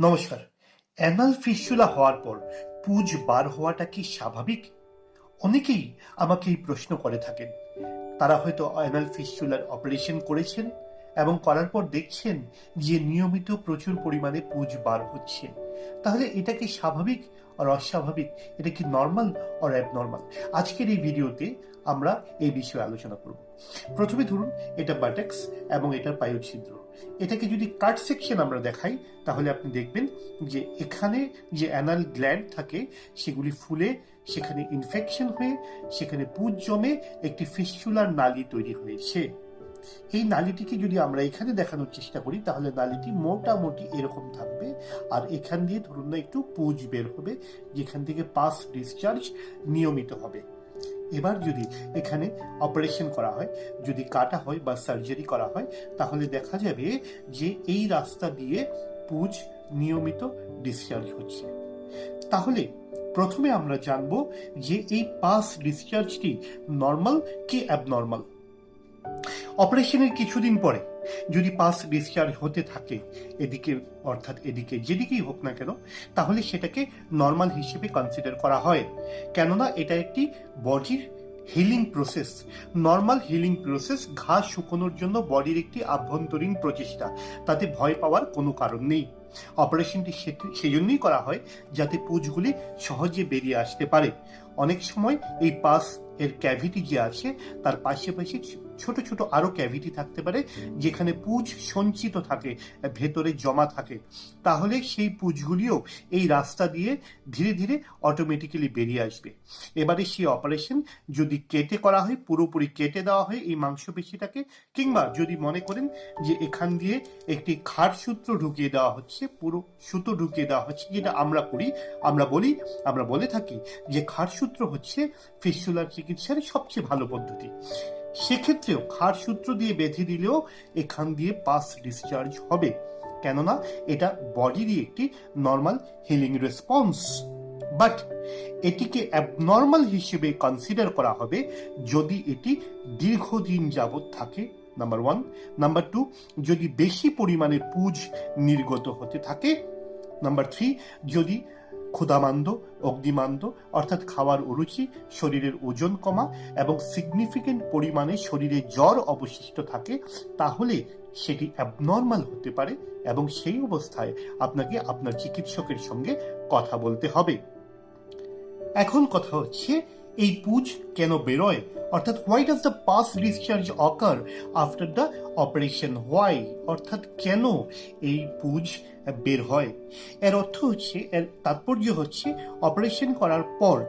নমস্কার। Anal fistula হওয়ার পর পুজ বার হওয়াটা কি স্বাভাবিক? অনেকেই আমাকে এই প্রশ্ন করে থাকেন। তারা হয়তো অ্যানাল ফিস্টুলার অপারেশন করেছেন এবং করার পর দেখছেন যে নিয়মিত প্রচুর পরিমাণে পুজ বার হচ্ছে। তাহলে এটা কি স্বাভাবিক আর অস্বাভাবিক? এটা কি নর্মাল আর অ্যাবনর্মাল আজকের এই ভিডিওতে আমরা এই বিষয়ে আলোচনা করব। প্রথমে ধরুন, এটা বাটেক্স এবং এটা পায়োছিদ্র এটাকে যদি কাট সেকশন আমরা দেখাই, তাহলে আপনি দেখবেন যে এখানে যে অ্যানাল গ্ল্যান্ড থাকে, সেগুলি ফুলে, সেখানে ইনফেকশন হয়ে, সেখানে পুজ জমে একটি ফিস্চুলার নালী তৈরি হয়েছে। এই নালীটিকে যদি আমরা এখানে দেখানোর চেষ্টা করি, তাহলে নালীটি মোটামুটি এরকম থাকবে। আর এখান দিয়ে ধরুন না, একটু পুজ বের হবে, যেখান থেকে পাস ডিসচার্জ নিয়মিত হবে। এবার যদি এখানে অপারেশন করা হয়, যদি কাটা হয় বা সার্জারি করা হয়, তাহলে দেখা যাবে যে এই রাস্তা দিয়ে পুজ নিয়মিত ডিসচার্জ হচ্ছে। তাহলে প্রথমে আমরা জানব যে এই পাস ডিসচার্জটি নর্মাল কি অ্যাবনর্মাল অপারেশনের কিছুদিন পরে যদি পাস ডিসচার্জ হতে থাকে, এদিকে অর্থাৎ এদিকে যেদিকেই হোক না কেন, তাহলে সেটাকে নর্মাল হিসেবে কনসিডার করা হয়। কেননা এটা একটি বডির healing process normal healing process ঘা শুকোনোর জন্য বডির একটি আভ্যন্তরীণ প্রচেষ্টা। তাতে ভয় পাওয়ার কোনো কারণ নেই। অপারেশনটি সেই জন্যই করা হয় যাতে পুজগুলি সহজে বেরিয়ে আসতে পারে। অনেক সময় এই পাস এর ক্যাভিটি যে আছে, তার পাশাপাশি ছোট ছোট আরও ক্যাভিটি থাকতে পারে, যেখানে পুজ সঞ্চিত থাকে, ভেতরে জমা থাকে। তাহলে সেই পুজগুলিও এই রাস্তা দিয়ে ধীরে ধীরে অটোমেটিক্যালি বেরিয়ে আসবে। এবারে সেই অপারেশন যদি কেটে করা হয়, পুরোপুরি কেটে দেওয়া হয় এই মাংসপেশিটাকে, কিংবা যদি মনে করেন যে এখান দিয়ে একটি খাট সূত্র ঢুকিয়ে দেওয়া হচ্ছে, পুরো সুতো ঢুকিয়ে দেওয়া হচ্ছে, যেটা আমরা করি, আমরা বলি, আমরা বলে থাকি যে খাট সূত্র হচ্ছে ফিস্টুলার চিকিৎসার সবচেয়ে ভালো পদ্ধতি। সেক্ষেত্রেও খার সূত্র দিয়ে বেঁধে দিলেও এখান দিয়ে পাস ডিসচার্জ হবে। কেননা, এটা বডিরই একটি নর্মাল হিলিং রেসপন্স বাট এটিকে অ্যাবনর্মাল হিসেবে কনসিডার করা হবে যদি এটি দীর্ঘদিন যাবৎ থাকে নাম্বার ওয়ান নাম্বার টু যদি বেশি পরিমাণে পুজ নির্গত হতে থাকে নাম্বার থ্রি যদি ক্ষুধামান্দ, অগ্নিমান্দ, অর্থাৎ খাওয়ার অরুচি, শরীরের ওজন কমা এবং সিগনিফিকেন্ট পরিমাণে শরীরে জ্বর অবশিষ্ট থাকে, তাহলে সেটি অ্যাবনর্মাল হতে পারে এবং সেই অবস্থায় আপনাকে আপনার চিকিৎসকের সঙ্গে কথা বলতে হবে। এখন কথা হচ্ছে এই পুজ কেন বেরোয়? অর্থাৎ why does the pus discharge occur after the operation why অর্থাৎ কেন এই পুজ বের হয়? এর অর্থ হচ্ছে, এর তাৎপর্য হচ্ছে অপারেশন করার পর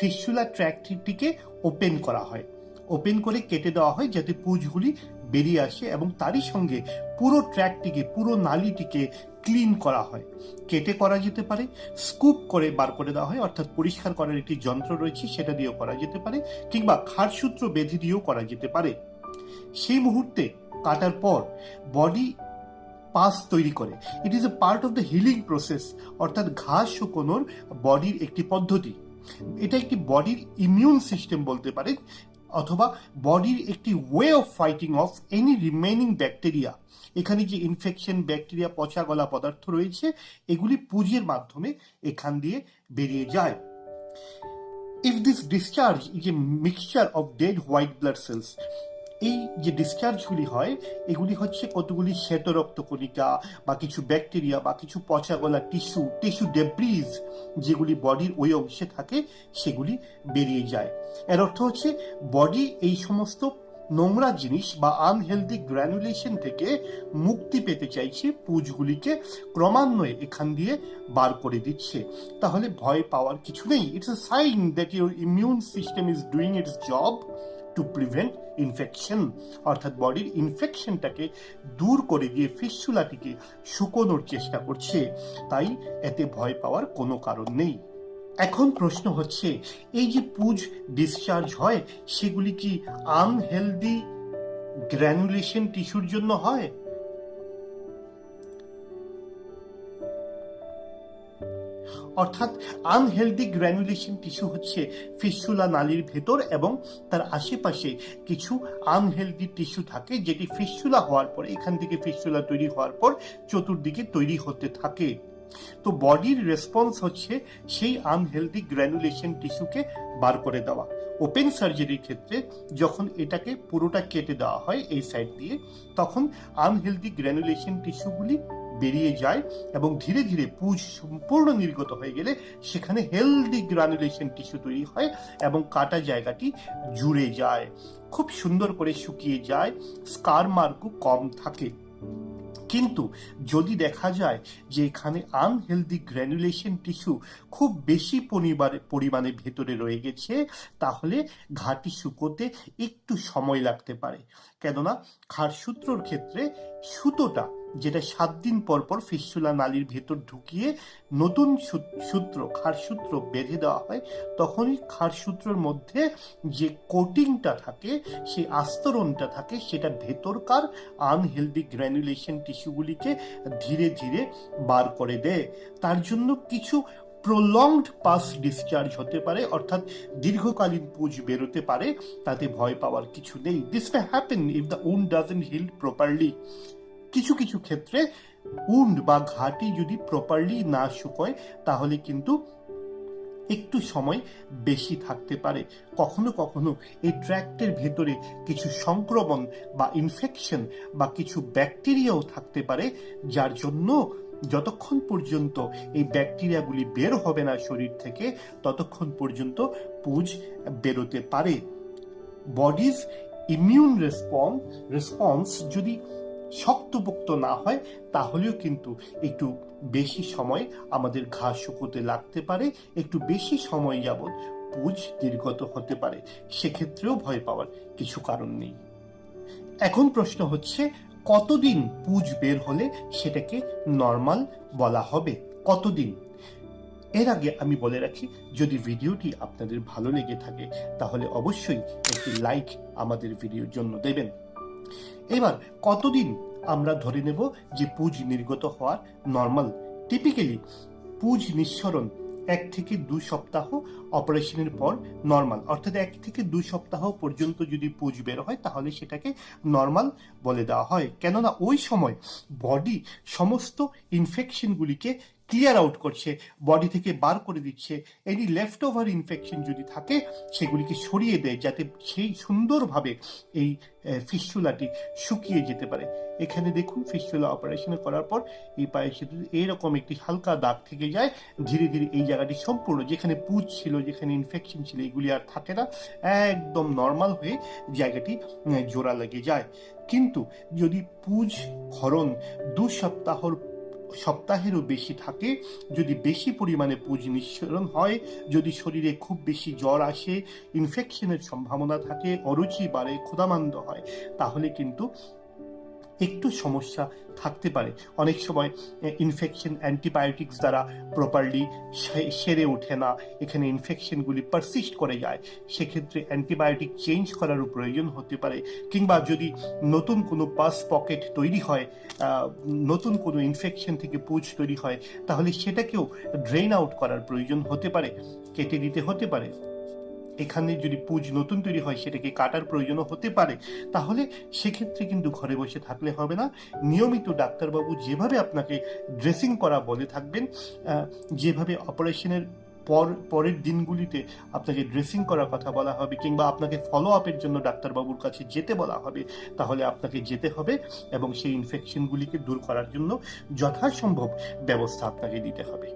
ফিস্টুলা ট্র্যাকটিকে ওপেন করা হয়। ওপেন করে কেটে দেওয়া হয় যাতে পুজগুলি বেরিয়ে আসে এবং তারই সঙ্গে পুরো ট্র্যাকটিকে, পুরো নালিটিকে ক্লিন করা হয়। কেটে করা যেতে পারে, স্কুপ করে বার করে দেওয়া হয়, অর্থাৎ পরিষ্কার করার একটি যন্ত্র রয়েছে, সেটা দিয়েও করা যেতে পারে, কিংবা খাটসূত্র বেঁধে দিয়েও করা যেতে পারে। সেই মুহূর্তে কাটার পর বডি পাস তৈরি করে। It is a part of the healing process অর্থাৎ ঘাস শুকোনোর বডির একটি পদ্ধতি। এটা একটি বডির ইমিউন সিস্টেম বলতে পারেন অথবা বডির একটি way of fighting of any remaining bacteria এখানে যে ইনফেকশন ব্যাকটেরিয়া পচা গলা পদার্থ রয়েছে, এগুলি পুঁজের মাধ্যমে এখান দিয়ে বেরিয়ে যায়। If this discharge is a mixture of dead white blood cells এই যে ডিসচার্জগুলি হয়, এগুলি হচ্ছে কতগুলি শ্বেত রক্তকণিকা বা কিছু ব্যাকটেরিয়া বা কিছু পচা গলা টিস্যু টিস্যু ডেব্রিজ যেগুলি বডির ওই অংশে থাকে, সেগুলি বেরিয়ে যায়। এর অর্থ হচ্ছে বডি এই সমস্ত নোংরা জিনিস বা আনহেলদি গ্র্যানুলেশন থেকে মুক্তি পেতে চাইছে, পুজগুলিকে ক্রমান্বয়ে এখান দিয়ে বার করে দিচ্ছে। তাহলে ভয় পাওয়ার কিছু নেই। It's a sign that your immune system is doing its job to prevent infection অর্থাৎ বডির ইনফেকশনটাকে দূর করে দিয়ে ফিসুলাটিকে শুকোনোর চেষ্টা করছে। তাই এতে ভয় পাওয়ার কোনো কারণ নেই। এখন প্রশ্ন হচ্ছে, এই যে পুজ ডিসচার্জ হয়, সেগুলি কি আনহেলদি গ্র্যানুলেশন টিস্যুর জন্য হয়? অর্থাৎ আনহেলদি গ্র্যানুলেশন টিস্যু হচ্ছে ফিসুলা নালীর ভেতর এবং তার আশেপাশে কিছু আনহেলদি টিস্যু থাকে যেটি ফিসুলা হওয়ার পর, এখান থেকে ফিসুলা তৈরি হওয়ার পর চতুর্দিকে তৈরি হতে থাকে। তো বডির রেসপন্স হচ্ছে সেই আনহেলদি গ্র্যানুলেশন টিস্যুকে বার করে দেওয়া। ওপেন সার্জারির ক্ষেত্রে যখন এটাকে পুরোটা কেটে দেওয়া হয় এই সাইড দিয়ে, তখন আনহেলদি গ্র্যানুলেশন টিস্যুগুলি বেরিয়ে যায় এবং ধীরে ধীরে পুজ সম্পূর্ণ নির্গত হয়ে গেলে সেখানে হেলদি গ্রানুলেশন টিস্যু তৈরি হয় এবং কাটা জায়গাটি জুড়ে যায়। খুব সুন্দর করে শুকিয়ে যায় স্কার মার্কও কম থাকে। কিন্তু যদি দেখা যায় যে এখানে আনহেলদি গ্র্যানুলেশন টিস্যু খুব বেশি পরিমাণে পরিমাণে ভেতরে রয়ে গেছে, তাহলে ঘাটি শুকোতে একটু সময় লাগতে পারে। কেননা খারসূত্রর ক্ষেত্রে সুতোটা, যেটা সাত দিন পর পর ফিস্টুলা নালীর ভেতর ঢুকিয়ে নতুন সূত্র খারসূত্র বেঁধে দেওয়া হয়, তখনই খারসূত্রের মধ্যে যে কোটিংটা থাকে, সেই আস্তরণটা থাকে, সেটা ভেতরকার আনহেলদি গ্র্যানুলেশন টিস্যুগুলিকে ধীরে ধীরে বার করে দেয়। তার জন্য কিছু প্রলংড পাস ডিসচার্জ হতে পারে, অর্থাৎ দীর্ঘকালীন পুজ বেরোতে পারে, তাতে ভয় পাওয়ার কিছু নেই। This may happen if the wound doesn't heal properly কিছু কিছু ক্ষেত্রে উন্ড বা ঘাটি যদি প্রপারলি না শুকোয়, তাহলে কিন্তু একটু সময় বেশি থাকতে পারে। কখনো কখনো এই ট্র্যাক্টের ভেতরে কিছু সংক্রমণ বা ইনফেকশন বা কিছু ব্যাকটেরিয়াও থাকতে পারে, যার জন্য যতক্ষণ পর্যন্ত এই ব্যাকটেরিয়াগুলি বের হবে না শরীর থেকে, ততক্ষণ পর্যন্ত পুজ বেরোতে পারে। বডিজ ইমিউন রেসপন্স রেসপন্স যদি শক্তপোক্ত না হয়, তাহলেও কিন্তু একটু বেশি সময় আমাদের ঘা শুকোতে লাগতে পারে, একটু বেশি সময় যাবৎ পুজ নির্গত হতে পারে। সেক্ষেত্রেও ভয় পাওয়ার কিছু কারণ নেই। এখন প্রশ্ন হচ্ছে কতদিন পুজ বের হলে সেটাকে নর্মাল বলা হবে? কতদিন? এর আগে আমি বলে রাখি, যদি ভিডিওটি আপনাদের ভালো লেগে থাকে, তাহলে অবশ্যই একটি লাইক আমাদের ভিডিওর জন্য দেবেন। এবার, কতদিন আমরা ধরে নেব যে পুজ নির্গত হওয়ার নর্মাল টিপিক্যালি পুজ নিঃসরণ এক থেকে দু সপ্তাহ অপারেশনের পর নর্মাল অর্থাৎ এক থেকে দু সপ্তাহ পর্যন্ত যদি পুজ বের হয়, তাহলে সেটাকে নর্মাল বলে দেওয়া হয়। কেননা ওই সময় বডি সমস্ত ইনফেকশনগুলিকে ক্লিয়ার আউট করছে বডি থেকে বার করে দিচ্ছে এনি লেফট ওভার ইনফেকশন যদি থাকে, সেগুলিকে সরিয়ে দেয় যাতে সেই সুন্দরভাবে এই ফিস্টুলাটি শুকিয়ে যেতে পারে। এখানে দেখুন ফিস্টুলা অপারেশন করার পর এই পায়ের সেতুতে এইরকম একটি হালকা দাগ থেকে যায়, ধীরে ধীরে এই জায়গাটি সম্পূর্ণ, যেখানে পুজ ছিল, যেখানে ইনফেকশন ছিল, এগুলি আর থাকে না, একদম নর্মাল হয়ে জায়গাটি জোড়া লেগে যায়। কিন্তু যদি পুজ ভরণ দু সপ্তাহর সপ্তাহেরও বেশি থাকে। যদি বেশি পরিমাণে পুঁজি নিঃসরণ হয়, যদি শরীরে খুব বেশি জ্বর আসে ইনফেকশনের সম্ভাবনা থাকে, অরুচি বাড়ে, ক্ষুধামান্দ হয়, তাহলে কিন্তু একটু সমস্যা থাকতে পারে। অনেক সময় ইনফেকশন অ্যান্টিবায়োটিক্স দ্বারা প্রপারলি সেরে ওঠে না, এখানে ইনফেকশনগুলি পারসিস্ট করে যায়। সেক্ষেত্রে অ্যান্টিবায়োটিক চেঞ্জ করারও প্রয়োজন হতে পারে। কিংবা যদি নতুন কোনো পাস পকেট তৈরি হয় নতুন কোনো ইনফেকশন থেকে পুজ তৈরি হয়, তাহলে সেটাকেও ড্রেন আউট করার প্রয়োজন হতে পারে, কেটে দিতে হতে পারে। এখানে যদি পুজ নতুন তৈরি হয়, সেটাকে কাটার প্রয়োজনও হতে পারে। তাহলে সেক্ষেত্রে কিন্তু ঘরে বসে থাকলে হবে না। নিয়মিত ডাক্তারবাবু যেভাবে আপনাকে ড্রেসিং করা বলে থাকবেন যেভাবে অপারেশনের পর, পরের দিনগুলিতে আপনাকে ড্রেসিং করার কথা বলা হবে কিংবা আপনাকে ফলো আপের জন্য ডাক্তারবাবুর কাছে যেতে বলা হবে, তাহলে আপনাকে যেতে হবে এবং সেই ইনফেকশনগুলিকে দূর করার জন্য যথাসম্ভব ব্যবস্থা আপনাকে দিতে হবে।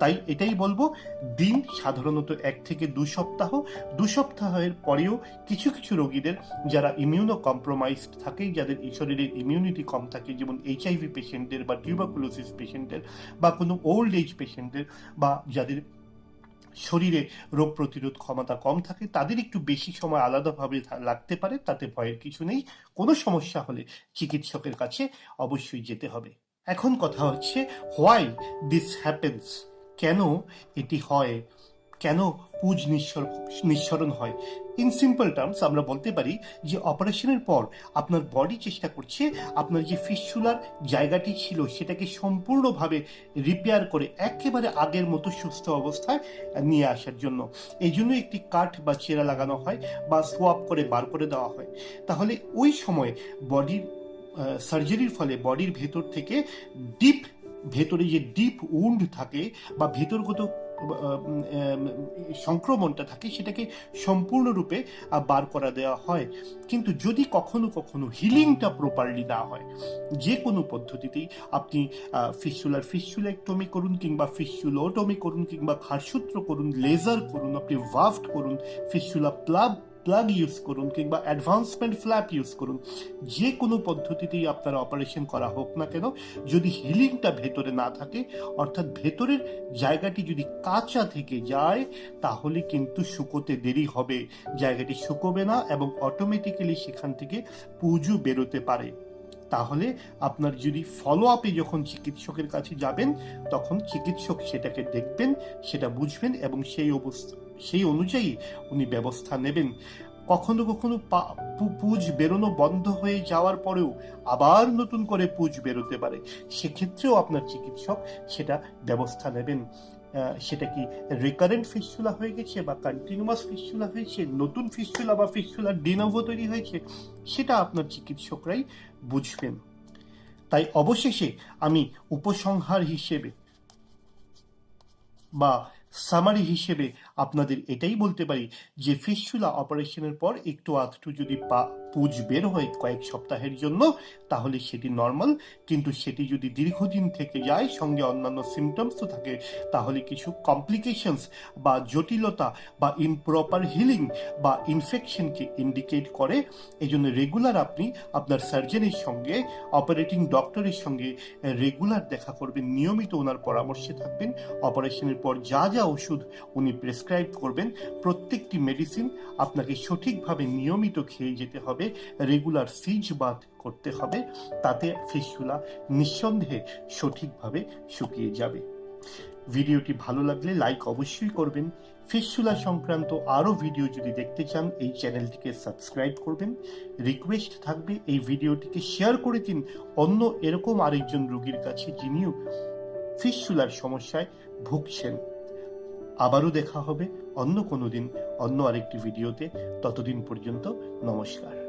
তাই এটাই বলব, দিন সাধারণত এক থেকে দু সপ্তাহ, দু সপ্তাহের পরেও কিছু কিছু রোগীদের যারা ইমিউনো কম্প্রোমাইজড থাকে, যাদের শরীরের ইমিউনিটি কম থাকে, যেমন এইচআইভি পেশেন্টের বা টিউবাকুলোসিস পেশেন্টের বা কোনো ওল্ড এজ পেশেন্টের বা যাদের শরীরে রোগ প্রতিরোধ ক্ষমতা কম থাকে, তাদের একটু বেশি সময় আলাদাভাবে লাগতে পারে, তাতে ভয়ের কিছু নেই। কোনো সমস্যা হলে চিকিৎসকের কাছে অবশ্যই যেতে হবে। এখন কথা হচ্ছে হোয়াই দিস হ্যাপেন্স কেন এটি হয়? কেন পুজ নিঃসর নিঃসরণ হয়? ইন সিম্পল টার্মস আমরা বলতে পারি যে অপারেশনের পর আপনার বডি চেষ্টা করছে, আপনার যে ফিস্টুলার জায়গাটি ছিল সেটাকে সম্পূর্ণভাবে রিপেয়ার করে একেবারে আগের মতো সুস্থ অবস্থায় নিয়ে আসার জন্য। এই জন্য একটি কাঠ বা চেরা লাগানো হয় বা সোয়াপ করে বার করে দেওয়া হয়। তাহলে ওই সময় বডির সার্জারির ফলে বডির ভেতর থেকে ডিপ ভেতরে যে ডিপ উন্ড থাকে বা ভেতরগত সংক্রমণটা থাকে, সেটাকে সম্পূর্ণরূপে বার করা দেওয়া হয়। কিন্তু যদি কখনো কখনো হিলিংটা প্রপারলি না হয়, যে কোনো পদ্ধতিতেই আপনি ফিসুলার ফিসুলেক্টমি করুন কিংবা ফিসুলোটমি করুন কিংবা খারসূত্র করুন লেজার করুন, আপনি ওয়াফট করুন ফিসুলা প্লাগ প্লাগ ইউজ করুন কিংবা অ্যাডভান্সমেন্ট ফ্ল্যাপ ইউজ করুন, যে কোনো পদ্ধতিতেই আপনার অপারেশন করা হোক না কেন, যদি হিলিংটা ভেতরে না থাকে, অর্থাৎ ভেতরের জায়গাটি যদি কাঁচা থেকে যায়, তাহলে কিন্তু শুকোতে দেরি হবে। জায়গাটি শুকোবে না এবং অটোমেটিক্যালি সেখান থেকে পুজো বেরোতে পারে। তাহলে আপনার যদি ফলো আপে যখন চিকিৎসকের কাছে যাবেন, তখন চিকিৎসক সেটাকে দেখবেন, সেটা বুঝবেন এবং সেই অবস্থা সেই অনুযায়ী উনি ব্যবস্থা নেবেন। কখনো কখনো পুজ বেরোনো বন্ধ হয়ে যাওয়ার পরেও আবার নতুন করে পুজ বেরোতে পারে। সেক্ষেত্রেও আপনার চিকিৎসক সেটা ব্যবস্থা নেবেন। সেটা কি রিকারেন্ট ফিস্টুলা হয়ে গেছে বা কন্টিনিউয়াস ফিস্টুলা হয়েছে, নতুন ফিস্টুলা বা ফিস্টুলার ডিনোভো তৈরি হয়েছে, সেটা আপনার চিকিৎসকরাই বুঝবেন। তাই অবশেষে আমি উপসংহার হিসেবে বা সামারি হিসেবে আপনাদের এটাই বলতে পারি যে ফিস্টুলা অপারেশনের পর একটু আধটু যদি পা পুজ বের হয় কয়েক সপ্তাহের জন্য, তাহলে সেটি নর্মাল কিন্তু সেটি যদি দীর্ঘদিন থেকে যায়, সঙ্গে অন্যান্য সিমটমসও থাকে, তাহলে কিছু কমপ্লিকেশনস বা জটিলতা বা ইমপ্রপার হিলিং বা ইনফেকশনকে ইন্ডিকেট করে। এই জন্য রেগুলার আপনি আপনার সার্জনের সঙ্গে অপারেটিং ডক্টরের সঙ্গে রেগুলার দেখা করবেন। নিয়মিত ওনার পরামর্শে থাকবেন। অপারেশনের পর যা যা ওষুধ উনি প্রেসক্রাইব করবেন, প্রত্যেকটি মেডিসিন আপনাকে সঠিকভাবে নিয়মিত খেয়ে যেতে হবে রেগুলার সিজ বাদ করতে হবে, তাতে ফিস্টুলা নিঃসন্দেহে সঠিকভাবে শুকিয়ে যাবে। ভিডিওটি ভালো লাগলে লাইক অবশ্যই করবেন। ফিস্টুলা সংক্রান্ত আরও ভিডিও যদি দেখতে চান, এই চ্যানেলটিকে সাবস্ক্রাইব করবেন। রিকোয়েস্ট থাকবে এই ভিডিওটিকে শেয়ার করে দিন অন্য এরকম আরেকজন রোগীর কাছে যিনিও ফিস্টুলার সমস্যায় ভুগছেন। আবারও দেখা হবে অন্য কোনো দিন অন্য আরেকটি ভিডিওতে। ততদিন পর্যন্ত নমস্কার।